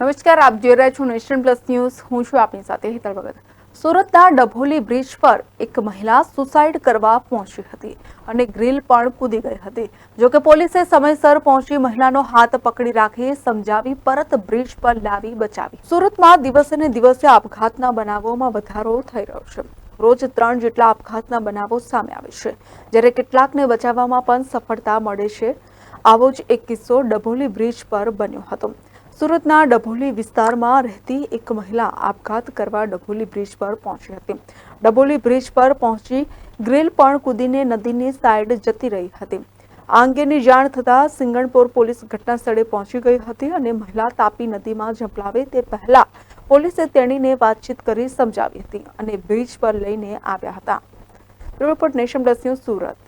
નમસ્કાર, આપ જોઈ રહ્યા છો નેશન પ્લસ ન્યૂઝ. હું છું આપની સાથે હેતલ ભગત. સુરતના ડભોલી બ્રિજ પર એક મહિલા સુસાઇડ કરવા પહોંચી હતી અને ગ્રીલ પણ કૂદી ગઈ હતી. જોકે પોલીસે સમયસર પહોંચી મહિલાનો હાથ પકડી રાખી સમજાવી પરત બ્રિજ પર લાવી બચાવી. સુરતમાં દિવસે દિવસે આપઘાતના બનાવોમાં વધારો થઈ રહ્યો છે. રોજ ત્રણ જેટલા આપઘાતના બનાવો સામે આવે છે, જ્યારે કેટલાકને બચાવવામાં પણ સફળતા મળે છે. આવો જ એક કિસ્સો ડભોલી બ્રિજ પર બન્યો હતો. સુરતના ડભોલી વિસ્તારમાં રહેતી એક મહિલા આપઘાત કરવા ડભોલી બ્રિજ પર પહોંચી હતી. ડભોલી બ્રિજ પર પહોંચી ગ્રીલ પણ કૂદીને નદીની સાઈડ જતી રહી હતી. આ અંગેની જાણ થતાં સિંગણપોર પોલીસ ઘટના સ્થળે પહોંચી ગઈ હતી અને મહિલા તાપી નદીમાં ઝંપલાવે તે પહેલા પોલીસે તેણીને વાતચીત કરી સમજાવી હતી અને બ્રિજ પર લઈને આવ્યા હતા. Report nation plus Surat.